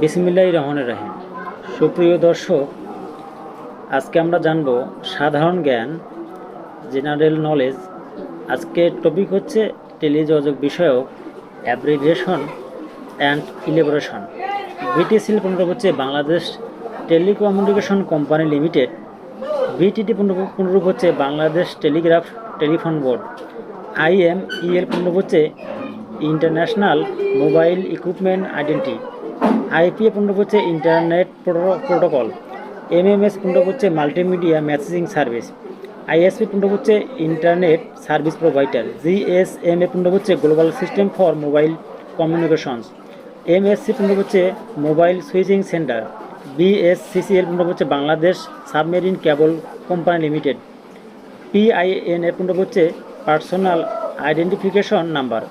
বিসমিল্লাহ রহমানের রাহিম। সুপ্রিয় দর্শক, আজকে আমরা জানব সাধারণ জ্ঞান জেনারেল নলেজ আজকের টপিক হচ্ছে টেলিযোগাযোগ বিষয়ক অ্যাব্রিভিয়েশন অ্যান্ড ইলেবোরেশন বিটিসিল পুনরূপ হচ্ছে Bangladesh telecommunication company limited BTT পুনরূপ, হচ্ছে Bangladesh telegraph telephone board IM EL পুনরূপ হচ্ছে international mobile equipment identity IPA পুনরূপ হচ্ছে ইন্টারনেট প্রোটোকল। এমএমএস পুনরূপ হচ্ছে মাল্টিমিডিয়া মেসেজিং সার্ভিস। আইএসপি পুনরূপ হচ্ছে ইন্টারনেট সার্ভিস প্রোভাইডার। জিএসএমএ পুনরূপ হচ্ছে global system for mobile communications. MSC পুনরূপ হচ্ছে মোবাইল সুইচিং সেন্টার। বিএসসিসিএল পুনরূপ হচ্ছে Bangladesh submarine cable company limited. PIN এর পুনরূপ হচ্ছে পার্সোনাল আইডেন্টিফিকেশন নাম্বার।